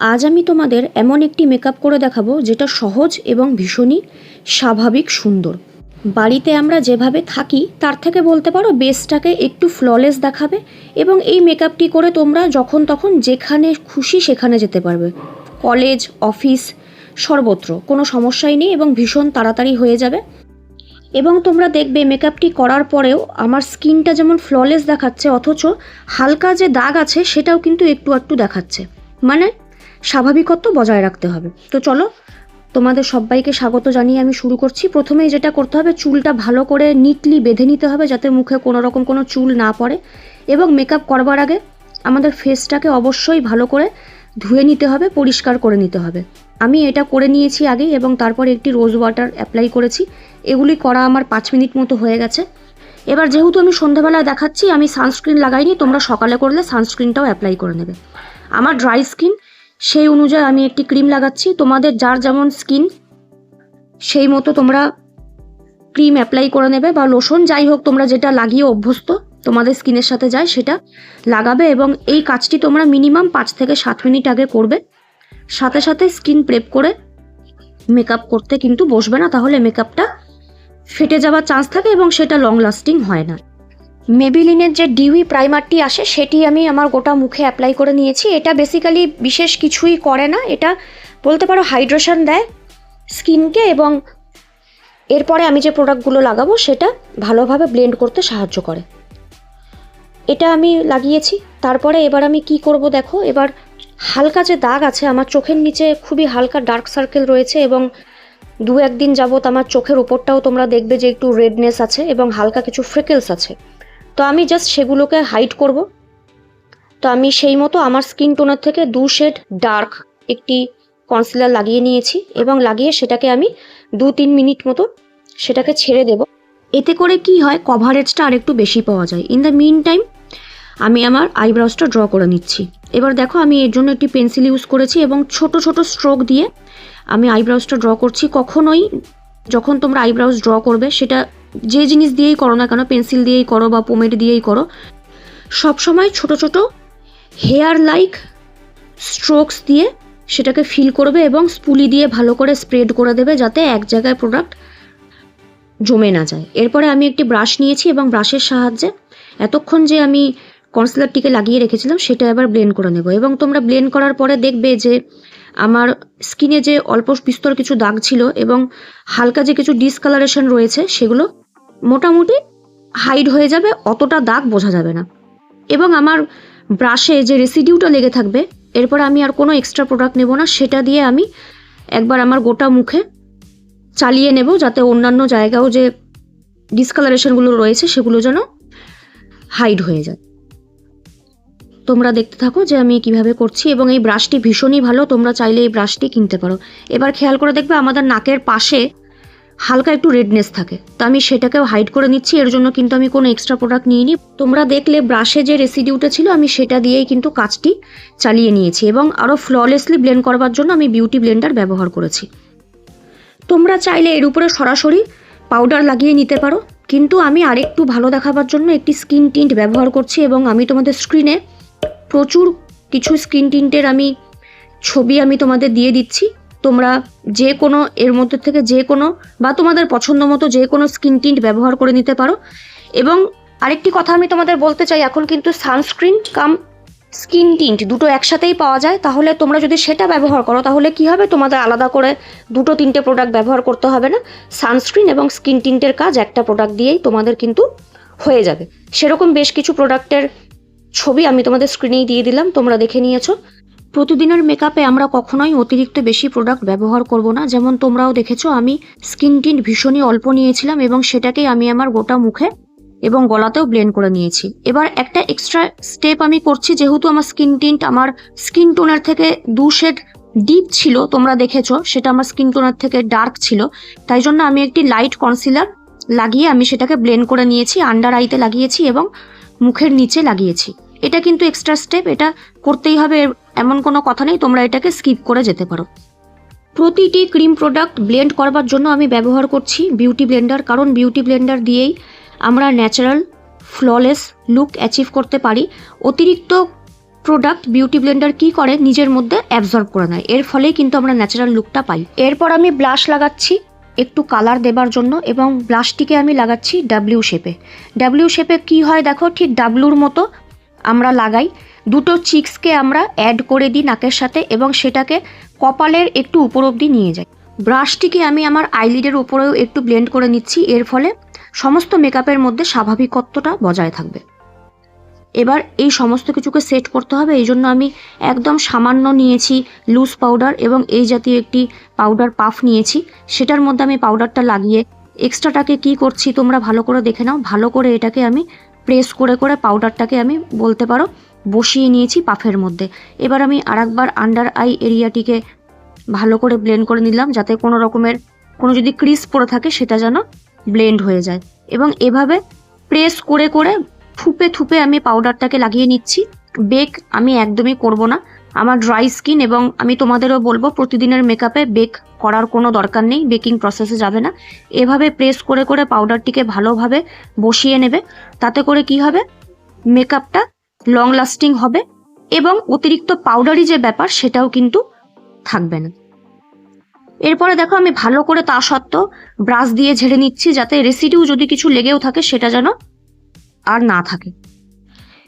আজ আমি তোমাদের এমন একটি মেকআপ করে দেখাবো যেটা সহজ এবং ভীষণই স্বাভাবিক সুন্দর। বাড়িতে আমরা যেভাবে থাকি, তার থেকে বলতে পারো বেসটাকে একটু ফ্ললেস দেখাবে এবং এই মেকআপটি করে তোমরা যখন তখন যেখানে খুশি সেখানে যেতে পারবে। কলেজ অফিস সর্বত্র। কোনো সমস্যাই নেই এবং ভীষণ তাড়াতাড়ি হয়ে যাবে। এবং তোমরা দেখবে মেকআপটি করার পরেও আমার স্কিনটা যেমন ফ্ললেস দেখাচ্ছে, অথচ হালকা যে দাগ আছে সেটাও কিন্তু একটু একটু দেখাচ্ছে। মানে স্বাভাবিকত্ব বজায় রাখতে হবে। তো চলো, তোমাদের সবাইকে স্বাগত জানিয়ে আমি শুরু করছি। প্রথমেই যেটা করতে হবে, চুলটা ভালো করে নিটলি বেঁধে নিতে হবে যাতে মুখে কোনো রকম কোনো চুল না পড়ে। এবং মেকআপ করবার আগে আমাদের ফেসটাকে অবশ্যই ভালো করে ধুয়ে নিতে হবে, পরিষ্কার করে নিতে হবে। আমি এটা করে নিয়েছি আগেই এবং তারপরে একটি রোজ ওয়াটার অ্যাপ্লাই করেছি। এগুলি করা আমার পাঁচ মিনিট মতো হয়ে গেছে। এবার যেহেতু আমি সন্ধ্যাবেলা দেখাচ্ছি, আমি সানস্ক্রিন লাগাইনি, তোমরা সকালে করলে সানস্ক্রিনটাও অ্যাপ্লাই করে নেবে। আমার ড্রাই স্কিন সেই অনুযায়ী আমি একটি ক্রিম লাগাচ্ছি। তোমাদের যার যেমন স্কিন, সেই মতো তোমরা ক্রিম অ্যাপ্লাই করে নেবে বা লোশন, যাই হোক, তোমরা যেটা লাগিয়ে অভ্যস্ত, তোমাদের স্কিনের সাথে যায় সেটা লাগাবে এবং এই কাজটি তোমরা মিনিমাম পাঁচ থেকে সাত মিনিট আগে করবে। সাথে সাথে স্কিন প্রেপ করে মেকআপ করতে কিন্তু বসবে না, তাহলে মেকআপটা ফেটে যাওয়ার চান্স থাকে এবং সেটা লং লাস্টিং হয় না। মেবিলিনের যে ডিউই প্রাইমারটি আসে, সেটি আমি আমার গোটা মুখে অ্যাপ্লাই করে নিয়েছি। এটা বেসিক্যালি বিশেষ কিছুই করে না। এটা বলতে পারো হাইড্রেশন দেয় স্কিনকে এবং এরপরে আমি যে প্রোডাক্টগুলো লাগাবো, সেটা ভালোভাবে ব্লেন্ড করতে সাহায্য করে। এটা আমি লাগিয়েছি। তারপরে এবার আমি কি করব দেখো, এবার হালকা যে দাগ আছে, আমার চোখের নিচে খুবই হালকা ডার্ক সার্কেল রয়েছে এবং দু একদিন যাবত আমার চোখের উপরটাও তোমরা দেখবে যে একটু রেডনেস আছে এবং হালকা কিছু ফ্রেকেলস আছে। তো আমি জাস্ট সেগুলোকে হাইড করব। তো আমি সেই মতো আমার স্কিন টোনের থেকে দু শেড ডার্ক একটি কনসিলার লাগিয়ে নিয়েছি এবং লাগিয়ে সেটাকে আমি দু তিন মিনিট মতো সেটাকে ছেড়ে দেব। এতে করে কি হয় কভারেজটা আরেকটু বেশি পাওয়া যায়। ইন দ্য মিন টাইম আমি আমার আইব্রাউসটা ড্র করে নিচ্ছি। এবার দেখো, আমি এর জন্য একটি পেন্সিল ইউজ করেছি এবং ছোট ছোট স্ট্রোক দিয়ে আমি আইব্রাউসটা ড্র করছি। কখনোই যখন তোমরা আইব্রাউস ড্র করবে, সেটা যে জিনিস দিয়েই করো না কেন, পেন্সিল দিয়েই করো বা পোমেড দিয়েই করো, সবসময় ছোট ছোট হেয়ার লাইক স্ট্রোকস দিয়ে সেটাকে ফিল করবে এবং স্পুলি দিয়ে ভালো করে স্প্রেড করে দেবে যাতে এক জায়গায় প্রোডাক্ট জমে না যায়। এরপরে আমি একটি ব্রাশ নিয়েছি এবং ব্রাশের সাহায্যে এতক্ষণ যে আমি কনসিলারটিকে লাগিয়ে রেখেছিলাম সেটা এবার ব্লেন্ড করে নেব এবং তোমরা ব্লেন্ড করার পরে দেখবে যে আমার স্কিনে যে অল্প বিস্তর কিছু দাগ ছিল এবং হালকা যে কিছু ডিসকালারেশন রয়েছে সেগুলো মোটামুটি হাইড হয়ে যাবে, অতটা দাগ বোঝা যাবে না। এবং আমার ব্রাশে যে রেসিডিউটা লেগে থাকবে, এরপর আমি আর কোনো এক্সট্রা প্রোডাক্ট নেব না, সেটা দিয়ে আমি একবার আমার গোটা মুখে চালিয়ে নেব, যাতে অন্যান্য জায়গাও যে ডিসকালারেশনগুলো রয়েছে, সেগুলো যেন হাইড হয়ে যায়। তোমরা দেখতে থাকো যে আমি কীভাবে করছি, এবং এই ব্রাশটি ভীষণই ভালো, তোমরা চাইলে এই ব্রাশটি কিনতে পারো। এবার খেয়াল করে দেখবে আমাদের নাকের পাশে হালকা একটু রেডনেস থাকে। তো আমি সেটাকেও হাইড করে নিচ্ছি, এর জন্য কিন্তু আমি কোনো এক্সট্রা প্রোডাক্ট নিইনি। তোমরা দেখলে ব্রাশে যে রেসিডিউটা ছিল, আমি সেটা দিয়েই কিন্তু কাজটি চালিয়ে নিয়েছি এবং আরও ফ্ললেসলি ব্লেন্ড করবার জন্য আমি বিউটি ব্লেন্ডার ব্যবহার করেছি। তোমরা চাইলে এর উপরে সরাসরি পাউডার লাগিয়ে নিতে পারো, কিন্তু আমি আরেকটু ভালো দেখাবার জন্য একটি স্কিন টিন্ট ব্যবহার করছি এবং আমি তোমাদের স্ক্রিনে প্রচুর কিছু স্কিন টিন্টের আমি ছবি আমি তোমাদের দিয়ে দিচ্ছি। তোমরা যে কোনো এর মধ্যে থেকে যে কোনো বা তোমাদের পছন্দ মতো যে কোনো স্কিন টিন্ট ব্যবহার করে নিতে পারো। এবং আরেকটি কথা আমি তোমাদের বলতে চাই, এখন কিন্তু সানস্ক্রিন কাম স্কিন টিন্ট দুটো একসাথেই পাওয়া যায়। তাহলে তোমরা যদি সেটা ব্যবহার করো, তাহলে কি হবে? তোমাদের আলাদা করে দুটো তিনটে প্রোডাক্ট ব্যবহার করতে হবে না। সানস্ক্রিন এবং স্কিন টিন্টের কাজ একটা প্রোডাক্ট দিয়েই তোমাদের কিন্তু হয়ে যাবে। সেরকম বেশ কিছু প্রোডাক্টের ছবি আমি তোমাদের স্ক্রিনেই দিয়ে দিলাম, তোমরা দেখে নিয়েছো। প্রতিদিনের মেকআপে আমরা কখনোই অতিরিক্ত বেশি প্রোডাক্ট ব্যবহার করব না। যেমন তোমরাও দেখেছ, আমি স্কিন টিন্ট ভীষণই অল্প নিয়েছিলাম এবং সেটাকেই আমি আমার গোটা মুখে এবং গলাতেও ব্লেন্ড করে নিয়েছি। এবার একটা এক্সট্রা স্টেপ আমি করছি, যেহেতু আমার স্কিন টিন্ট আমার স্কিন টোনের থেকে দু শেড ডিপ ছিল, তোমরা দেখেছ, সেটা আমার স্কিন টোনের থেকে ডার্ক ছিল। তাই জন্য আমি একটি লাইট কনসিলার লাগিয়ে আমি সেটাকে ব্লেন্ড করে নিয়েছি আন্ডার আইতে লাগিয়েছি এবং মুখের নিচে লাগিয়েছি। এটা কিন্তু এক্সট্রা স্টেপ এটা করতেই হবে, এমন কোনো কথা নেই, তোমরা এটাকে স্কিপ করে যেতে পারো। প্রতিটি ক্রিম প্রোডাক্ট ব্লেন্ড করবার জন্য আমি ব্যবহার করছি বিউটি ব্লেন্ডার কারণ বিউটি ব্লেন্ডার দিয়েই আমরা ন্যাচারাল ফ্ললেস লুক অ্যাচিভ করতে পারি। অতিরিক্ত প্রোডাক্ট বিউটি ব্লেন্ডার কি করে? নিজের মধ্যে অ্যাবজর্ব করে নেয়। এর ফলেই কিন্তু আমরা ন্যাচারাল লুকটা পাই। এরপর আমি ব্লাশ লাগাচ্ছি একটু কালার দেবার জন্য, এবং ব্লাশটিকে আমি লাগাচ্ছি ডাব্লিউ শেপে ডাব্লিউ শেপে কি হয় দেখো, ঠিক ডাব্লুর মতো আমরা লাগাই। দুটো চিক্সকে আমরা অ্যাড করে দিই নাকের সাথে এবং সেটাকে কপালের একটু উপর অবধি নিয়ে যাই। ব্রাশটিকে আমি আমার আইলিডের উপরেও একটু ব্লেন্ড করে নিচ্ছি। এর ফলে সমস্ত মেকআপের মধ্যে স্বাভাবিকত্বটা বজায় থাকবে। এবার এই সমস্ত কিছুকে সেট করতে হবে। এই জন্য আমি একদম সামান্য নিয়েছি লুজ পাউডার এবং এই জাতীয় একটি পাউডার পাফ নিয়েছি। সেটার মধ্যে আমি পাউডারটা লাগিয়ে এক্সট্রাটাকে কি করছি তোমরা ভালো করে দেখে নাও। ভালো করে এটাকে আমি প্রেস করে করে পাউডারটাকে আমি বলতে পারো বসিয়ে নিয়েছি পাফের মধ্যে। এবার আমি আরেকবার আন্ডার আই এরিয়াটিকে ভালো করে ব্লেন্ড করে নিলাম যাতে কোনো রকমের, কোনো যদি ক্রিস পরে থাকে সেটা যেন ব্লেন্ড হয়ে যায়। এবং এভাবে প্রেস করে করে থুপে থুপে আমি পাউডারটাকে লাগিয়ে নিচ্ছি। বেক আমি একদমই করব না। আমার ড্রাই স্কিন এবং আমি তোমাদেরও বলব প্রতিদিনের মেকআপে বেক করার কোনো দরকার নেই বেকিং প্রসেসে যাবে না। এভাবে প্রেস করে করে পাউডারটিকে ভালোভাবে বসিয়ে নেবে, তাতে করে কি হবে? মেকআপটা লং লাস্টিং হবে এবং অতিরিক্ত পাউডারি যে ব্যাপার সেটাও কিন্তু থাকবে না। এরপরে দেখো আমি ভালো করে তা সত্ত্বেও ব্রাশ দিয়ে ঝেড়ে নিচ্ছি যাতে রেসিডিউ যদি কিছু লেগেও থাকে সেটা যেন আর না থাকে।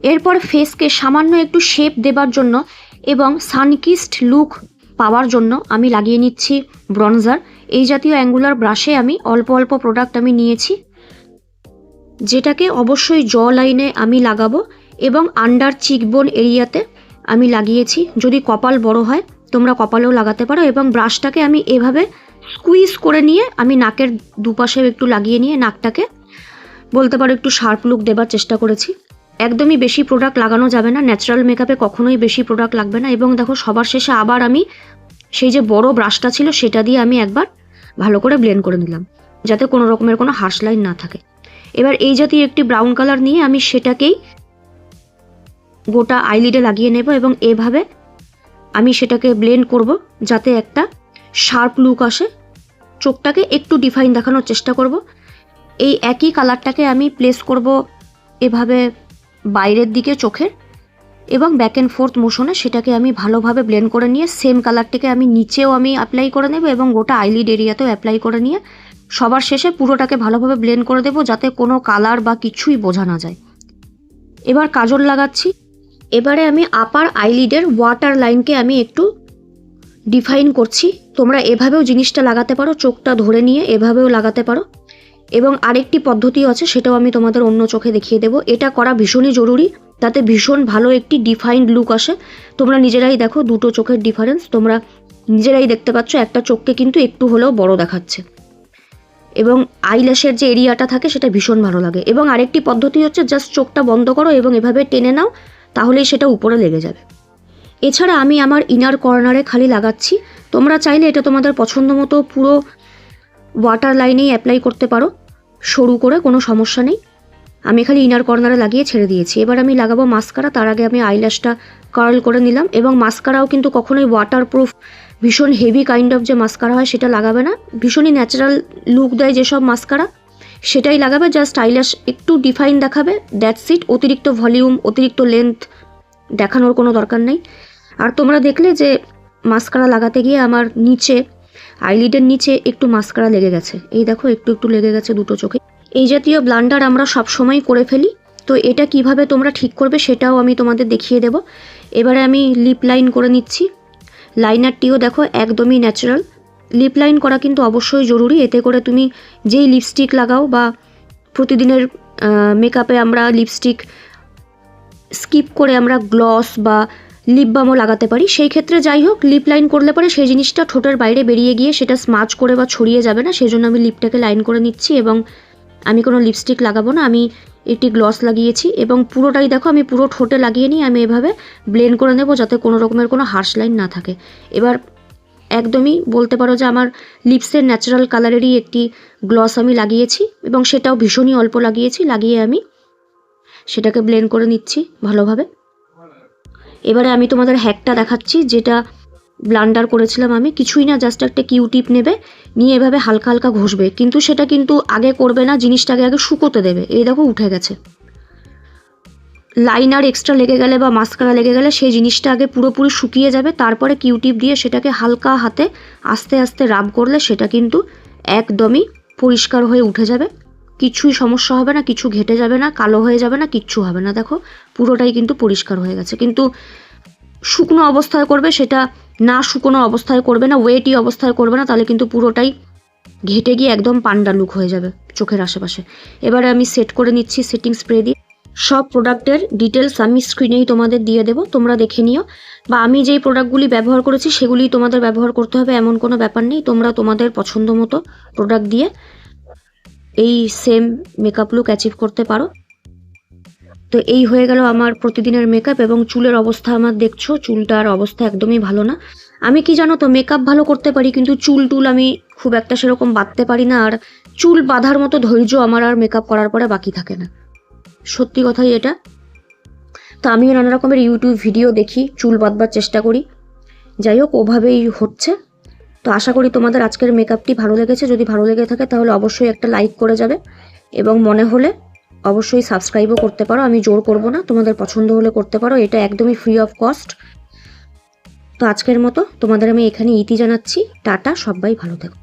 এরপর ফেসকে সামান্য একটু শেপ দেবার জন্য এবং সানকিস্ট লুক পাওয়ার জন্য আমি লাগিয়ে নিচ্ছি ব্রনজার। এই জাতীয় অ্যাঙ্গুলার ব্রাশে আমি অল্প অল্প প্রোডাক্ট আমি নিয়েছি, যেটাকে অবশ্যই জ লাইনে আমি লাগাবো এবং আন্ডার চিকবোন এরিয়াতে আমি লাগিয়েছি। যদি কপাল বড় হয়, তোমরা কপালেও লাগাতে পারো এবং ব্রাশটাকে আমি এভাবে স্কুইজ করে নিয়ে আমি নাকের দুপাশে একটু লাগিয়ে নিয়ে নাকটাকে বলতে পারো একটু শার্প লুক দেবার চেষ্টা করেছি। একদমই বেশি প্রোডাক্ট লাগানো যাবে না। ন্যাচারাল মেকআপে কখনোই বেশি প্রোডাক্ট লাগবে না। এবং দেখো, সবার শেষে আবার আমি সেই যে বড় ব্রাশটা ছিল, সেটা দিয়ে আমি একবার ভালো করে ব্লেন্ড করে নিলাম, যাতে কোনো রকমের কোনো হার্শ লাইন না থাকে। এবার এই জাতীয় একটি ব্রাউন কালার নিয়ে আমি সেটাকেই গোটা আইলিডে লাগিয়ে নেব এবং এভাবে আমি সেটাকে ব্লেন্ড করব, যাতে একটা শার্প লুক আসে। চোখটাকে একটু ডিফাইন দেখানোর চেষ্টা করব। এই একই কালারটাকে আমি প্লেস করব এভাবে বাইরের দিকে চোখের এবং ব্যাক অ্যান্ড ফোর্থ মোশনে সেটাকে আমি ভালোভাবে ব্লেন্ড করে নিয়ে সেম কালারটাকে আমি নিচেও আমি অ্যাপ্লাই করে নেব এবং গোটা আইলিড এরিয়াতেও অ্যাপ্লাই করে নিয়ে সবার শেষে পুরোটাকে ভালোভাবে ব্লেন্ড করে দেবো যাতে কোনো কালার বা কিছুই বোঝা না যায়। এবার কাজল লাগাচ্ছি। এবারে আমি আপার আইলিডের ওয়াটার লাইনকে আমি একটু ডিফাইন করছি। তোমরা এভাবেও জিনিসটা লাগাতে পারো, চোখটা ধরে নিয়ে এভাবেও লাগাতে পারো। এবং আরেকটি পদ্ধতি আছে, সেটাও আমি তোমাদের অন্য চোখে দেখিয়ে দেবো। এটা করা ভীষণই জরুরি, তাতে ভীষণ ভালো একটি ডিফাইন্ড লুক আসে। তোমরা নিজেরাই দেখো, দুটো চোখের ডিফারেন্স তোমরা নিজেরাই দেখতে পাচ্ছ, একটা চোখকে কিন্তু একটু হলেও বড় দেখাচ্ছে। এবং আইল্যাশের যে এরিয়াটা থাকে, সেটা ভীষণ ভালো লাগে। এবং আরেকটি পদ্ধতি হচ্ছে জাস্ট চোখটা বন্ধ করো এবং এভাবে টেনে নাও, তাহলেই সেটা উপরে লেগে যাবে। এছাড়া আমি আমার ইনার কর্নারে খালি লাগাচ্ছি। তোমরা চাইলে এটা তোমাদের পছন্দ মতো পুরো ওয়াটার লাইনেই অ্যাপ্লাই করতে পারো। সরু করে কোনো সমস্যা নেই। আমি খালি ইনার কর্নারে লাগিয়ে ছেড়ে দিয়েছি। এবার আমি লাগাবো মাস্কারা তার আগে আমি আইল্যাশটা কার্ল করে নিলাম এবং মাস্কারাও কিন্তু কখনোই ওয়াটার প্রুফ ভীষণ হেভি কাইন্ড অফ যে মাস্কারা হয় সেটা লাগাবে না। ভীষণই ন্যাচারাল লুক দেয় যেসব মাস্কারা সেটাই লাগাবে। জাস্ট আইল্যাশ একটু ডিফাইন দেখাবে দ্যাটস ইট অতিরিক্ত ভলিউম অতিরিক্ত লেন্থ দেখানোর কোনো দরকার নেই। আর তোমরা দেখলে যে মাস্কারা লাগাতে গিয়ে আমার নিচে আইলিডের নিচে একটু মাস্কারা লেগে গেছে। এই দেখো, একটু একটু লেগে গেছে দুটো চোখে। এই জাতীয় ব্লান্ডার আমরা সব সময় করে ফেলি। তো এটা কীভাবে তোমরা ঠিক করবে সেটাও আমি তোমাদের দেখিয়ে দেব। এবারে আমি লিপ লাইন করে নিচ্ছি। লাইনারটিও দেখো, একদমই ন্যাচারাল লিপ লাইন করা কিন্তু অবশ্যই জরুরি। এতে করে তুমি যেই লিপস্টিক লাগাও বা প্রতিদিনের মেকআপে আমরা লিপস্টিক স্কিপ করে আমরা গ্লস বা লিপ বামও লাগাতে পারি। সেই ক্ষেত্রে যাই হোক লিপ লাইন করলে পরে সেই জিনিসটা ঠোঁটের বাইরে বেরিয়ে গিয়ে সেটা স্মাচ করে বা ছড়িয়ে যাবে না। সেজন্য আমি লিপটাকে লাইন করে নিচ্ছি এবং আমি কোনো লিপস্টিক লাগাবো না। আমি একটি গ্লস লাগিয়েছি এবং পুরোটাই দেখো, আমি পুরো ঠোঁটে লাগিয়ে নিই আমি এভাবে ব্লেন্ড করে নেব যাতে কোনো রকমের কোনো হার্শ লাইন না থাকে। এবার একদমই বলতে পারো যে আমার লিপসের ন্যাচারাল কালারেরই একটি গ্লস আমি লাগিয়েছি এবং সেটাও ভীষণই অল্প লাগিয়েছি। লাগিয়ে আমি সেটাকে ব্লেন্ড করে নিচ্ছি ভালোভাবে। এবারে আমি তোমাদের হ্যাকটা দেখাচ্ছি, যেটা ব্লান্ডার করেছিলাম আমি। কিছুই না জাস্ট একটা কিউ টিপ নেবে, নিয়ে এভাবে হালকা হালকা ঘষবে। কিন্তু সেটা কিন্তু আগে করবে না, জিনিসটাকে আগে শুকোতে দেবে। এই দেখো, উঠে গেছে। লাইনার এক্সট্রা লেগে গেলে বা মাস্কারা লেগে গেলে সেই জিনিসটা আগে পুরোপুরি শুকিয়ে যাবে। তারপরে কিউটিপ দিয়ে সেটাকে হালকা হাতে আস্তে আস্তে রাব করলে সেটা কিন্তু একদমই পরিষ্কার হয়ে উঠে যাবে। কিছুই সমস্যা হবে না, কিছু ঘেটে যাবে না, কালো হয়ে যাবে না, কিচ্ছু হবে না। দেখো, পুরোটাই কিন্তু পরিষ্কার হয়ে গেছে। কিন্তু শুকনো অবস্থায় করবে সেটা না, শুকনো অবস্থায় করবে না ওয়েটি অবস্থায় করবে না, তাহলে কিন্তু পুরোটাই ঘেটে গিয়ে একদম পান্ডা লুক হয়ে যাবে চোখের আশেপাশে। এবারে আমি সেট করে নিচ্ছি সেটিং স্প্রে দিয়ে। সব প্রোডাক্টের ডিটেলস আমি স্ক্রিনেই তোমাদের দিয়ে দেবো, তোমরা দেখে নিও। বা আমি যেই প্রোডাক্টগুলি ব্যবহার করেছি সেগুলি তোমাদের ব্যবহার করতে হবে, এমন কোনো ব্যাপার নেই। তোমরা তোমাদের পছন্দ মতো প্রোডাক্ট দিয়ে এই সেম মেকআপ লুক অ্যাচিভ করতে পারো। তো এই হয়ে গেল আমার প্রতিদিনের মেকআপ এবং চুলের অবস্থা আমার দেখছ, চুলটার অবস্থা একদমই ভালো না। আমি কি জানো তো মেকআপ ভালো করতে পারি, কিন্তু চুল টুল আমি খুব একটা সেরকম বাঁধতে পারি না, আর চুল বাঁধার মতো ধৈর্য আমার আর মেকআপ করার পরে বাকি থাকে না। সত্যি কথাই এটা। তো আমিও নানা রকমের ইউটিউব ভিডিও দেখি, চুল বাঁধবার চেষ্টা করি। যাই হোক, ওভাবেই হচ্ছে। তো আশা করি তোমাদের আজকের মেকআপটি ভালো লেগেছে। যদি ভালো লেগে থাকে তাহলে অবশ্যই একটা লাইক করে যাবে এবং মনে হলে অবশ্যই সাবস্ক্রাইবও করতে পারো। আমি জোর করব না, তোমাদের পছন্দ হলে করতে পারো। এটা একদমই ফ্রি অফ কস্ট তো আজকের মতো তোমাদের আমি এখানে ইতি জানাচ্ছি। টাটা, সবাই ভালো থেকো।